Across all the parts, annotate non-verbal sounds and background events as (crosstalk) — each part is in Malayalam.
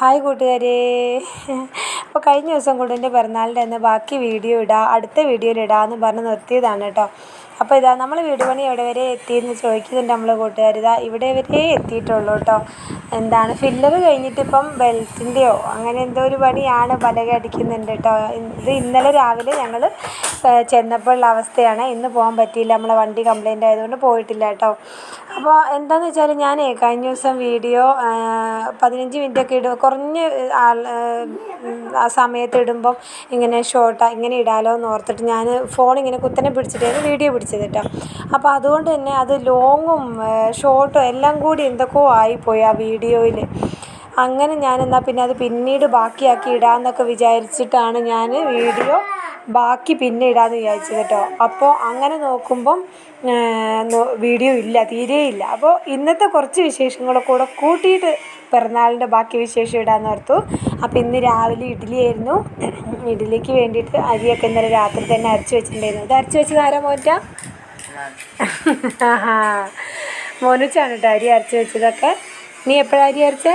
ഹായ് കൂട്ടുകാരെ. അപ്പോൾ കഴിഞ്ഞ ദിവസം കുടുംബന്റെ പിറന്നാളിന്റെ അന്ന് ബാക്കി വീഡിയോ ഇടാം അടുത്ത വീഡിയോയിൽ ഇടാമെന്ന് പറഞ്ഞ് നിർത്തിയതാണ് കേട്ടോ. അപ്പോൾ ഇതാ നമ്മൾ വീട് പണി എവിടെ വരെ എത്തിയെന്ന് ചോദിക്കുന്നുണ്ട് നമ്മൾ കൂട്ടുകാർ ഇതാ ഇവിടെ വരെ എത്തിയിട്ടുള്ളൂ കേട്ടോ എന്താണ് ഫില്ലർ കഴിഞ്ഞിട്ട് ഇപ്പം ബെൽറ്റിന്റെയോ അങ്ങനെ എന്തോ ഒരു പണിയാണ് പലക അടിക്കുന്നുണ്ട് കേട്ടോ ഇത് ഇന്നലെ രാവിലെ ഞങ്ങൾ ചെന്നപ്പോഴുള്ള അവസ്ഥയാണ്. ഇന്ന് പോകാൻ പറ്റിയില്ല നമ്മളെ വണ്ടി കംപ്ലൈന്റ് ആയതുകൊണ്ട് പോയിട്ടില്ല കേട്ടോ അപ്പോൾ എന്താണെന്ന് വെച്ചാൽ ഞാൻ കഴിഞ്ഞ ദിവസം വീഡിയോ പതിനഞ്ച് മിനിറ്റൊക്കെ ഇടും കുറഞ്ഞ് ആൾ ആ സമയത്ത് ഇടുമ്പം ഇങ്ങനെ ഷോർട്ട് ഇങ്ങനെ ഇടാലോ എന്ന് ഓർത്തിട്ട് ഞാൻ ഫോൺ ഇങ്ങനെ കുത്തനെ പിടിച്ചിട്ടായിരുന്നു വീഡിയോ പിടിച്ചത്. കേട്ടോ അപ്പോൾ അതുകൊണ്ട് തന്നെ അത് ലോങ്ങും ഷോർട്ടും എല്ലാം കൂടി എന്തൊക്കെയോ ആയിപ്പോയി ആ വീഡിയോയിൽ അങ്ങനെ ഞാൻ എന്നാൽ പിന്നെ അത് പിന്നീട് ബാക്കിയാക്കി ഇടാമെന്നൊക്കെ വിചാരിച്ചിട്ടാണ് ഞാൻ വീഡിയോ ബാക്കി പിന്നെ ഇടാമെന്ന് വിചാരിച്ചത് കേട്ടോ അപ്പോൾ അങ്ങനെ നോക്കുമ്പം വീഡിയോ ഇല്ല തീരെ ഇല്ല. അപ്പോൾ ഇന്നത്തെ കുറച്ച് വിശേഷങ്ങളൊക്കെ കൂടെ കൂട്ടിയിട്ട് പിറന്നാളിന്റെ ബാക്കി വിശേഷം ഇടാമെന്ന് ഓർത്തു. അപ്പോൾ ഇന്ന് രാവിലെ ഇഡ്ഡലി ആയിരുന്നു. ഇഡ്ഡലിക്ക് വേണ്ടിയിട്ട് അരിയൊക്കെ ഇന്നലെ രാത്രി തന്നെ അരച്ച് വെച്ചിട്ടുണ്ടായിരുന്നു. ഇത് അരച്ച് വെച്ചത് ആരാ മോറ്റ? മോനുച്ചാണ് കേട്ടോ അരി അരച്ച് വെച്ചതൊക്കെ. നീ എപ്പോഴാ അരി അരച്ചേ?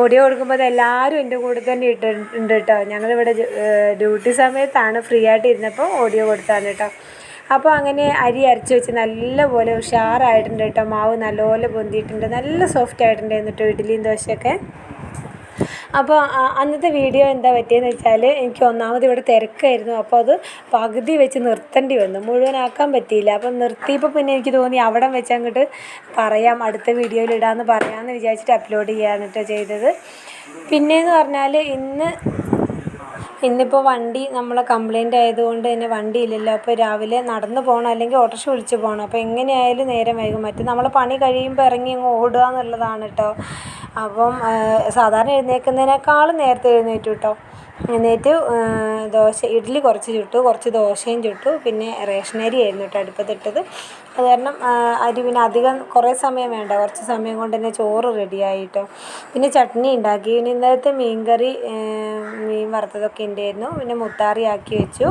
ഓഡിയോ കൊടുക്കുമ്പോൾ എല്ലാവരും എന്റെ കൂടെ തന്നെ ഇട്ടിട്ടുണ്ട് കേട്ടോ ഞങ്ങളിവിടെ ഡ്യൂട്ടി സമയത്താണ് ഫ്രീ ആയിട്ട് ഇരുന്നപ്പോൾ ഓഡിയോ കൊടുത്താണ് കേട്ടോ അപ്പോൾ അങ്ങനെ അരി അരച്ച് വെച്ച് നല്ലപോലെ ഉഷാറായിട്ടുണ്ട് കേട്ടോ മാവ് നല്ലപോലെ പൊന്തിയിട്ടുണ്ട്. നല്ല സോഫ്റ്റ് ആയിട്ടുണ്ട് എന്നിട്ട് ഇഡ്ഡലിയും ദോശയൊക്കെ. അപ്പോൾ അന്നത്തെ വീഡിയോ എന്താ പറ്റിയെന്ന് വെച്ചാൽ എനിക്ക് ഒന്നാമത് ഇവിടെ തിരക്കായിരുന്നു. അപ്പോൾ അത് പകുതി വെച്ച് നിർത്തേണ്ടി വന്നു. മുഴുവനാക്കാൻ പറ്റിയില്ല. അപ്പം നിർത്തിയപ്പോൾ പിന്നെ എനിക്ക് തോന്നി അവിടെ വെച്ച് അങ്ങോട്ട് പറയാം അടുത്ത വീഡിയോയിൽ ഇടാമെന്ന് പറയാമെന്ന് വിചാരിച്ചിട്ട് അപ്ലോഡ് ചെയ്യാന്നിട്ട് ചെയ്തത്. പിന്നെയെന്ന് പറഞ്ഞാൽ ഇന്ന് ഇന്നിപ്പോൾ വണ്ടി നമ്മളെ കംപ്ലൈന്റ് ആയതുകൊണ്ട് തന്നെ വണ്ടി ഇല്ലല്ലോ. അപ്പോൾ രാവിലെ നടന്ന് പോകണം അല്ലെങ്കിൽ ഓട്ടോറിക്ഷ വിളിച്ച് പോകണം അപ്പോൾ എങ്ങനെയായാലും നേരം വൈകും. മറ്റേ നമ്മളെ പണി കഴിയുമ്പോൾ ഇറങ്ങി അങ്ങ് ഓടുക എന്നുള്ളതാണ് കേട്ടോ അപ്പം സാധാരണ എഴുന്നേൽക്കുന്നതിനേക്കാളും നേരത്തെ എഴുന്നേറ്റു കേട്ടോ എഴുന്നേറ്റ് ദോശ ഇഡ്ഡലി കുറച്ച് ചുട്ടു കുറച്ച് ദോശയും ചുട്ടു പിന്നെ റേഷൻ അരി ആയിരുന്നു കേട്ടോ അടുപ്പത്തിട്ടത്. അത് കാരണം അരി പിന്നെ അധികം കുറേ സമയം വേണ്ട കുറച്ച് സമയം കൊണ്ട് തന്നെ ചോറ് റെഡിയായി കേട്ടോ പിന്നെ ചട്നി ഉണ്ടാക്കി പിന്നെ ഇന്നലത്തെ മീൻകറി മീൻ വറുത്തതൊക്കെ ഉണ്ടായിരുന്നു പിന്നെ മുത്താറി ആക്കി വെച്ചു.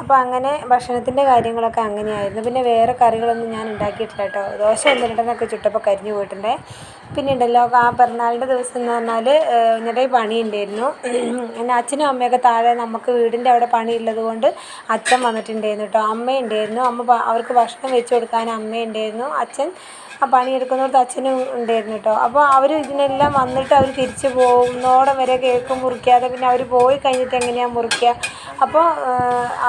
അപ്പോൾ അങ്ങനെ ഭക്ഷണത്തിന്റെ കാര്യങ്ങളൊക്കെ അങ്ങനെയായിരുന്നു. പിന്നെ വേറെ കറികളൊന്നും ഞാൻ ഉണ്ടാക്കിയിട്ടില്ല കേട്ടോ ദോശ എന്തിനിട്ടെന്നൊക്കെ ചുട്ടപ്പോൾ കരിഞ്ഞു പോയിട്ടുണ്ടേ. പിന്നെ ഉണ്ടല്ലോ ആ പിറന്നാളിന്റെ ദിവസം എന്ന് പറഞ്ഞാൽ നിറയെ പണി ഉണ്ടായിരുന്നു പിന്നെ അച്ഛനും അമ്മയൊക്കെ താഴെ നമുക്ക് വീടിന്റെ അവിടെ പണിയുള്ളത് കൊണ്ട് അച്ഛൻ വന്നിട്ടുണ്ടായിരുന്നു കേട്ടോ. അമ്മയുണ്ടായിരുന്നു. അമ്മ അവർക്ക് ഭക്ഷണം വെച്ച് കൊടുക്കാൻ അമ്മയുണ്ടായിരുന്നു. അച്ഛൻ ആ പണിയെടുക്കുന്നിടത്ത് അച്ഛനും ഉണ്ടായിരുന്നു കേട്ടോ. അപ്പോൾ അവർ ഇതിനെല്ലാം വന്നിട്ട് അവർ തിരിച്ചു പോകുന്നോടം വരെ കേക്ക് മുറിക്കാതെ പിന്നെ അവർ പോയി കഴിഞ്ഞിട്ട് എങ്ങനെയാണ് മുറിക്കുക? അപ്പോൾ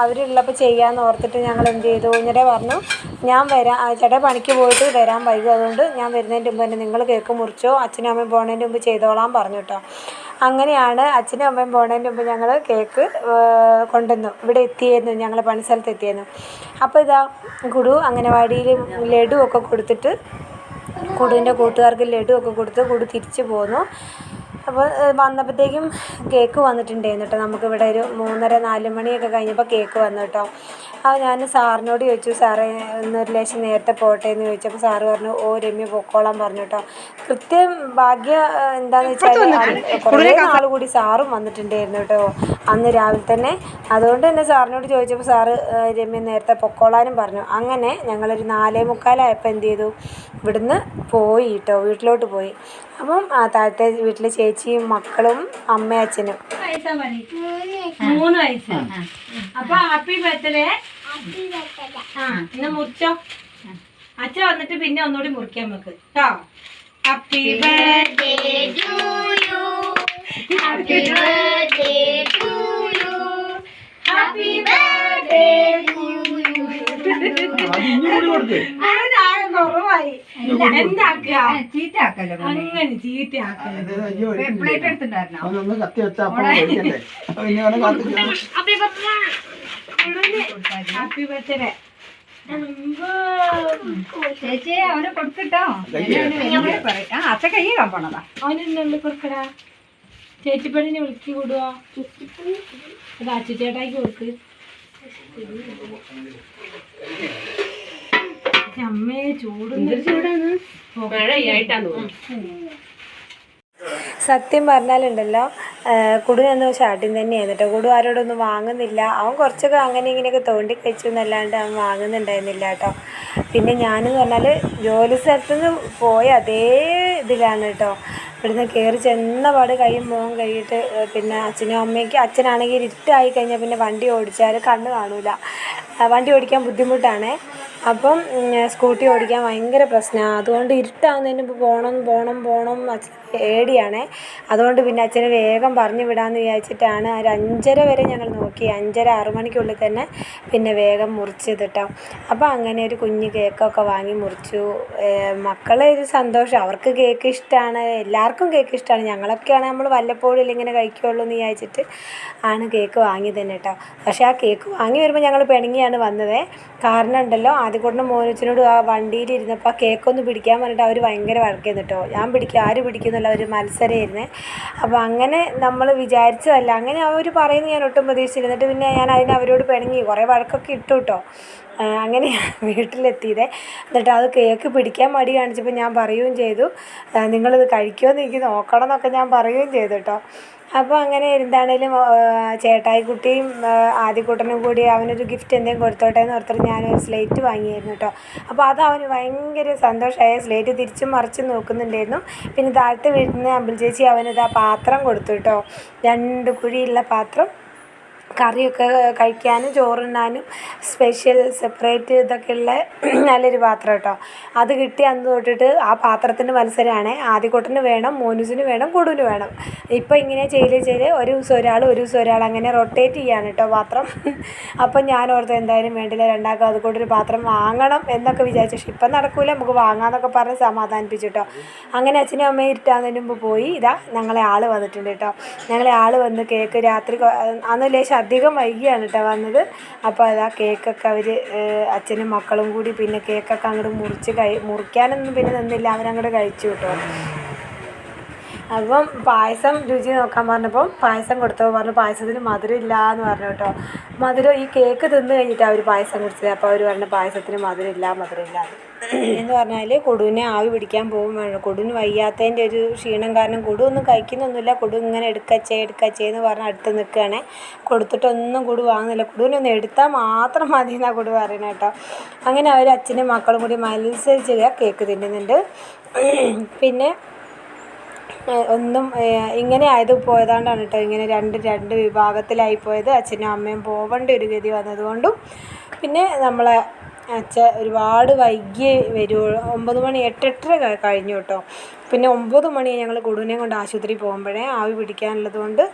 അവരുള്ളപ്പോൾ ചെയ്യാമെന്ന് ഓർത്തിട്ട് ഞങ്ങൾ എന്ത് ചെയ്തു? ഇങ്ങനെ പറഞ്ഞു. ഞാൻ വരാം ചേട്ടാ പണിക്ക് പോയിട്ട് വരാൻ വൈകും. അതുകൊണ്ട് ഞാൻ വരുന്നതിന്റെ മുമ്പ് തന്നെ നിങ്ങൾ കേക്ക് മുറിച്ചോ അച്ഛനും അമ്മയും പോകുന്നതിന്റെ മുമ്പ് ചെയ്തോളാം പറഞ്ഞു കേട്ടോ അങ്ങനെയാണ് അച്ഛനും അമ്മയും പോകുന്നതിന്റെ മുമ്പ് ഞങ്ങൾ കേക്ക് കൊണ്ടുവന്നു. ഇവിടെ എത്തിയായിരുന്നു ഞങ്ങൾ പണി സ്ഥലത്ത് എത്തിയായിരുന്നു അപ്പോൾ ഇതാ കുടു അംഗനവാടിയിൽ ലഡു ഒക്കെ കൊടുത്തിട്ട് കുടുവിന്റെ കൂട്ടുകാർക്ക് ലഡു ഒക്കെ കൊടുത്ത് കുടു തിരിച്ചു പോന്നു. അപ്പോൾ വന്നപ്പോഴത്തേക്കും കേക്ക് വന്നിട്ടുണ്ടായിരുന്നു കേട്ടോ. നമുക്കിവിടെ ഒരു മൂന്നര നാല് മണിയൊക്കെ കഴിഞ്ഞപ്പോൾ കേക്ക് വന്നു കേട്ടോ. അപ്പോൾ ഞാൻ സാറിനോട് ചോദിച്ചു സാറേ ഇന്നൊരു ലേശം നേരത്തെ പോട്ടെ എന്ന് ചോദിച്ചപ്പോൾ സാറ് പറഞ്ഞു ഓ രമ്യ പൊക്കോളാൻ പറഞ്ഞു കേട്ടോ. കൃത്യം ഭാഗ്യ എന്താണെന്ന് വെച്ചാൽ കുറേ നാൾ കൂടി സാറും വന്നിട്ടുണ്ടായിരുന്നു കേട്ടോ. അന്ന് രാവിലെ തന്നെ. അതുകൊണ്ട് തന്നെ സാറിനോട് ചോദിച്ചപ്പോൾ സാറ് രമ്യ നേരത്തെ പൊക്കോളാനും പറഞ്ഞു. അങ്ങനെ ഞങ്ങളൊരു നാലേ മുക്കാലായപ്പോൾ എന്ത് ചെയ്തു? ഇവിടുന്ന് പോയി കേട്ടോ വീട്ടിലോട്ട് പോയി. അപ്പം ആ താഴത്തെ വീട്ടിലെ ചേച്ചിയും മക്കളും അമ്മയച്ഛനും. അച്ഛനും മൂന്ന് വയസ്സ്. അപ്പൊ ഹാപ്പി ബർത്ത്ഡേ ആ ഇന്ന് മുറിച്ചോ? അച്ഛൻ വന്നിട്ട് പിന്നെ ഒന്നുകൂടി മുറിക്കാൻ നമുക്ക്. കേട്ടോ happy birthday happy birthday happy birthday കുറവായി എന്താക്കുക? ചീറ്റാക്കല്ലോ അങ്ങനെ എടുത്തിട്ടുണ്ടായിരുന്നോ? ഹാപ്പി ബർത്ത്ഡേ ചേച്ചി അവന് കൊടുക്കട്ടോ? ആ അച്ഛ കൈ പോണതാ. അവനെന്തുണ്ട് കൊടുക്കടാ? ചേച്ചിപ്പണിനെ വിളിക്കി വിടുവോ. അത് അച്ചുചേട്ടായിക്ക് കൊടുക്ക്. അമ്മേ ചൂടുണ്ട് ചൂടാണ്? തോന്നുന്നു. സത്യം പറഞ്ഞാലുണ്ടല്ലോ കുടുവെന്ന് ഷാട്ടിൻ തന്നെയാണ് കേട്ടോ കുടു ആരോടൊന്നും വാങ്ങുന്നില്ല. അവൻ കുറച്ചൊക്കെ അങ്ങനെ ഇങ്ങനെയൊക്കെ തോണ്ടി കഴിച്ചു എന്നല്ലാണ്ട് അവൻ വാങ്ങുന്നുണ്ടായിരുന്നില്ല കേട്ടോ പിന്നെ ഞാനെന്ന് പറഞ്ഞാൽ ജോലി സ്ഥലത്തുനിന്ന് പോയ അതേ ഇതിലാണ് കേട്ടോ ഇവിടുന്ന് കയറി ചെന്ന പാട് കൈയും മോൻ കഴിയിട്ട് പിന്നെ അച്ഛനും അമ്മയ്ക്ക് അച്ഛനാണെങ്കിൽ ഇരുട്ടായി കഴിഞ്ഞാൽ പിന്നെ വണ്ടി ഓടിച്ചാൽ കണ്ണ് കാണൂല. വണ്ടി ഓടിക്കാൻ ബുദ്ധിമുട്ടാണ്. അപ്പം സ്കൂട്ടി ഓടിക്കാൻ ഭയങ്കര പ്രശ്നമാണ് അതുകൊണ്ട് ഇരുട്ടാവുന്നതിന് മുമ്പ് പോകണം പോകണം പോകണം അച്ഛൻ പേടിയാണേ. അതുകൊണ്ട് പിന്നെ അച്ഛനെ വേഗം പറഞ്ഞു വിടാമെന്ന് വിചാരിച്ചിട്ടാണ് ഒരു അഞ്ചര വരെ ഞങ്ങൾ നോക്കി. അഞ്ചര ആറ് മണിക്കുള്ളിൽ തന്നെ പിന്നെ വേഗം മുറിച്ചത് കേട്ടോ അപ്പോൾ അങ്ങനെ ഒരു കുഞ്ഞ് കേക്കൊക്കെ വാങ്ങി മുറിച്ചു. മക്കളെ ഒരു സന്തോഷം. അവർക്ക് കേക്ക് ഇഷ്ടമാണ് എല്ലാവർക്കും കേക്ക് ഇഷ്ടമാണ് ഞങ്ങളൊക്കെയാണ് നമ്മൾ വല്ലപ്പോഴും ഇല്ലിങ്ങനെ കഴിക്കുകയുള്ളൂ എന്ന് വിചാരിച്ചിട്ട് ആണ് കേക്ക് വാങ്ങി തന്നെ കേട്ടോ പക്ഷേ ആ കേക്ക് വാങ്ങി വരുമ്പോൾ ഞങ്ങൾ പിണങ്ങിയാണ് വന്നത്. കാരണം ഉണ്ടല്ലോ ആദ്യക്കൂട്ടിന് മോനച്ചനോട് ആ വണ്ടിയിലിരുന്നപ്പോൾ ആ കേക്കൊന്ന് പിടിക്കാൻ പറഞ്ഞിട്ട് അവർ ഭയങ്കര വഴക്കായിരുന്നു കേട്ടോ. ഞാൻ പിടിക്കുക ആര് പിടിക്കുന്നുള്ള ഒരു മത്സരമായിരുന്നേ അപ്പോൾ അങ്ങനെ നമ്മൾ വിചാരിച്ചതല്ല. അങ്ങനെ അവർ പറയുന്നത് ഞാൻ ഒട്ടും പ്രതീക്ഷിച്ചില്ല. എന്നിട്ട് പിന്നെ ഞാൻ അതിനെ അവരോട് പിണങ്ങി. കുറേ വഴക്കൊക്കെ ഇട്ടു കേട്ടോ. അങ്ങനെ വീട്ടിലെത്തിയത്. എന്നിട്ട് അത് കേക്ക് പിടിക്കാൻ മടി കാണിച്ചപ്പോൾ ഞാൻ പറയുകയും ചെയ്തു. നിങ്ങളിത് കഴിക്കുമോ എന്ന് എനിക്ക് നോക്കണം എന്നൊക്കെ ഞാൻ പറയുകയും ചെയ്തു കേട്ടോ. അപ്പോൾ അങ്ങനെ എന്താണേലും ചേട്ടായിക്കുട്ടിയും ആദ്യക്കൂട്ടനും കൂടി അവനൊരു ഗിഫ്റ്റ് എന്തെങ്കിലും കൊടുത്തോട്ടെ എന്ന് ഓർത്തിട്ട് ഞാനൊരു സ്ലേറ്റ് വാങ്ങിയായിരുന്നു കേട്ടോ അപ്പോൾ അത് അവന് ഭയങ്കര സന്തോഷമായ സ്ലേറ്റ് തിരിച്ചും മറിച്ചും നോക്കുന്നുണ്ടായിരുന്നു. പിന്നെ താഴത്തെ വീട്ടിൽ നിന്ന് അമ്പിൾ ചേച്ചി അവനത് ആ പാത്രം കൊടുത്തു കേട്ടോ രണ്ട് കുഴിയുള്ള പാത്രം കറിയൊക്കെ കഴിക്കാനും ചോറുണ്ണാനും സ്പെഷ്യൽ സെപ്പറേറ്റ് ഇതൊക്കെ ഉള്ള നല്ലൊരു പാത്രം കേട്ടോ. അത് കിട്ടി അന്ന് തൊട്ടിട്ട് ആ പാത്രത്തിന്റെ മത്സരമാണ്. ആദ്യക്കൂട്ടന് വേണം മോനുസിന് വേണം കൊടുവിന് വേണം. ഇപ്പോൾ ഇങ്ങനെ ചെയ്ത് ചെയ്ത് ഒരു ദിവസം ഒരാൾ ഒരു ദിവസം ഒരാൾ അങ്ങനെ റൊട്ടേറ്റ് ചെയ്യാണ് കേട്ടോ പാത്രം. (laughs) അപ്പം ഞാൻ ഓർത്ത് എന്തായാലും വേണ്ടില്ല രണ്ടാൾക്കും അതുകൊണ്ട് ഒരു പാത്രം വാങ്ങണം എന്നൊക്കെ വിചാരിച്ചു. പക്ഷെ ഇപ്പം നടക്കൂല നമുക്ക് വാങ്ങാമെന്നൊക്കെ പറഞ്ഞ് സമാധാനിപ്പിച്ചു കേട്ടോ. അങ്ങനെ അച്ഛനും അമ്മയും ഇരുട്ടാകുന്നതിന് മുമ്പ് പോയി. ഇതാ ഞങ്ങളെ ആൾ വന്നിട്ടുണ്ട് കേട്ടോ. ഞങ്ങളെ ആൾ വന്ന് കേക്ക് രാത്രി അന്ന് ലേശം അധികം വൈകിയാണ് കേട്ടോ വന്നത്. അപ്പോൾ ആ കേക്കൊക്കെ അവർ അച്ഛനും മക്കളും കൂടി പിന്നെ കേക്കൊക്കെ അങ്ങോട്ട് മുറിച്ച് കഴി മുറിക്കാനൊന്നും പിന്നെ നിന്നില്ല. അവരങ്ങോട്ട് കഴിച്ചു കേട്ടോ അപ്പം പായസം രുചി നോക്കാൻ പറഞ്ഞപ്പോൾ പായസം കൊടുത്തപ്പോൾ പറഞ്ഞു പായസത്തിന് മധുരം ഇല്ല എന്ന് പറഞ്ഞു കേട്ടോ. മധുരം ഈ കേക്ക് തിന്ന് കഴിഞ്ഞിട്ടാണ് അവർ പായസം കുടിച്ചത്. അപ്പോൾ അവർ പറഞ്ഞു പായസത്തിന് മധുരം ഇല്ല മധുരം ഇല്ല. എന്ന് പറഞ്ഞാൽ കൊടുവിനെ ആവി പിടിക്കാൻ പോകും വേണം. കൊടുവിന് വയ്യാത്തതിന്റെ ഒരു ക്ഷീണം കാരണം കൊടു ഒന്നും കഴിക്കുന്നൊന്നുമില്ല. കൊടു ഇങ്ങനെ എടുക്കച്ചേ എടുക്കച്ചേ എന്ന് പറഞ്ഞ് അടുത്ത് നിൽക്കുകയാണേ. കൊടുത്തിട്ടൊന്നും കൊടു വാങ്ങുന്നില്ല. കൊടുവിനൊന്ന് എടുത്താൽ മാത്രം മതി എന്നാണ് കൊടു പറയുന്നത് കേട്ടോ. അങ്ങനെ അവർ അച്ഛനും മക്കളും കൂടി മത്സരിച്ച് കേക്ക് തിന്നുന്നുണ്ട്. പിന്നെ ഒന്നും ഇങ്ങനെ ആയത് പോയതുകൊണ്ടാണ് കേട്ടോ ഇങ്ങനെ രണ്ട് രണ്ട് വിഭാഗത്തിലായി പോയത്. അച്ഛനും അമ്മയും പോവേണ്ട ഒരു ഗതി വന്നതുകൊണ്ടും പിന്നെ നമ്മളെ അച്ഛൻ ഒരുപാട് വൈകി വരുള്ളൂ ഒമ്പത് മണി എട്ടെട്ടര കഴിഞ്ഞു കേട്ടോ പിന്നെ ഒമ്പത് മണി ഞങ്ങൾ കൊടുവിനെ കൊണ്ട് ആശുപത്രി പോകുമ്പോഴേ ആവി പിടിക്കാനുള്ളത് കൊണ്ട്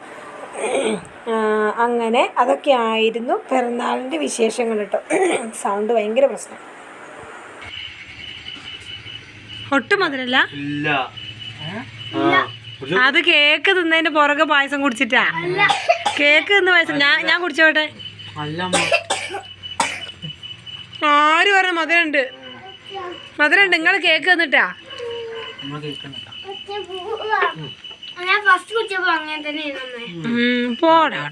അങ്ങനെ അതൊക്കെ ആയിരുന്നു പിറന്നാളിന്റെ വിശേഷങ്ങൾ കേട്ടോ സൗണ്ട് ഭയങ്കര പ്രശ്നം. ഒട്ടും മധുരല്ല? ഇല്ല. അത് കേക്ക് തിന്നതിന്റെ പുറകെ പായസം കുടിച്ചിട്ടാ. കേക്ക് തിന്ന് പായസം. ഞാൻ ഞാൻ കുടിച്ചോട്ടെ? അല്ല ആര് പറഞ്ഞ മധുരണ്ട്? മധുരണ്ട്. നിങ്ങൾ കേക്ക് തന്നിട്ടാ? നമ്മൾ കേൾക്കുന്നില്ല ഞാൻ ഫസ്റ്റ് കുടിച്ചപ്പോ അങ്ങനെ തന്നെ ഇരുന്നേ ഉം, പോടാ.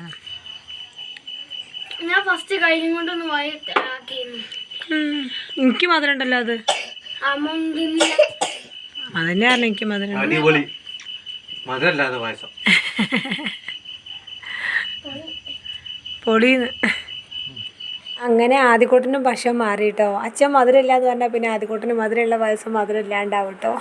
ഞാൻ ഫസ്റ്റ് കയ്യും കൊണ്ടൊന്ന് വായിട്ടാക്കിയിരുന്നു ഉം, എനിക്ക് മധുരം ഉണ്ടല്ലോ അത്. അമ്മ അതന്നെ പറഞ്ഞു എനിക്ക് മധുരം. അടിപൊളി. മധുരല്ലാതെ പായസം. പൊളിന്ന് അങ്ങനെ ആദ്യക്കൂട്ടിനും പക്ഷം മാറി കേട്ടോ അച്ഛൻ മധുരമില്ലാന്ന് പറഞ്ഞാൽ പിന്നെ ആദ്യക്കൂട്ടിന് മധുരമുള്ള പായസം മധുരം ഇല്ലാണ്ടാവും കേട്ടോ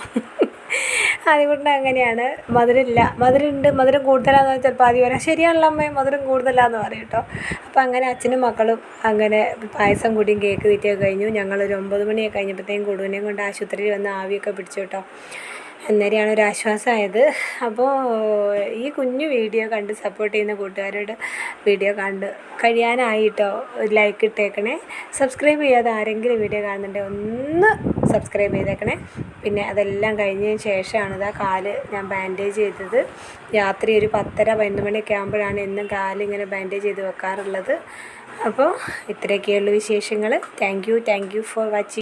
ആദ്യക്കൂട്ടിന് അങ്ങനെയാണ്. മധുരമില്ല. മധുരമുണ്ട്. മധുരം കൂടുതലാന്ന് ചിലപ്പോൾ ആദ്യം പറയാം ശരിയാണല്ലോ അമ്മേ മധുരം കൂടുതലാന്ന് പറയും കേട്ടോ. അപ്പോൾ അങ്ങനെ അച്ഛനും മക്കളും അങ്ങനെ പായസം കൂടിയും കേക്ക് തീറ്റയൊക്കെ കഴിഞ്ഞു. ഞങ്ങളൊരു ഒമ്പത് മണിയൊക്കെ കഴിഞ്ഞപ്പോഴത്തേക്കും കൊടുവിനെയും കൊണ്ട് ആശുപത്രിയിൽ വന്ന് ആവിയൊക്കെ പിടിച്ചു കേട്ടോ. അന്നേരമാണ് ഒരു ആശ്വാസമായത്. അപ്പോൾ ഈ കുഞ്ഞു വീഡിയോ കണ്ട് സപ്പോർട്ട് ചെയ്യുന്ന കൂട്ടുകാരോട് വീഡിയോ കണ്ട് കഴിയാനായിട്ടോ ഒരു ലൈക്ക് ഇട്ടേക്കണേ. സബ്സ്ക്രൈബ് ചെയ്യാതെ ആരെങ്കിലും വീഡിയോ കാണുന്നുണ്ടെങ്കിൽ ഒന്ന് സബ്സ്ക്രൈബ് ചെയ്തേക്കണേ. പിന്നെ അതെല്ലാം കഴിഞ്ഞതിന് ശേഷമാണ് ഇതാ കാൽ ഞാൻ ബാൻഡേജ് ചെയ്തത്. രാത്രി ഒരു പത്തര പതിനൊന്ന് മണിയൊക്കെ ആകുമ്പോഴാണ് എന്നും കാലിങ്ങനെ ബാൻഡേജ് ചെയ്ത് വെക്കാറുള്ളത്. അപ്പോൾ ഇത്രയൊക്കെയുള്ള വിശേഷങ്ങൾ. Thank you thank you for watching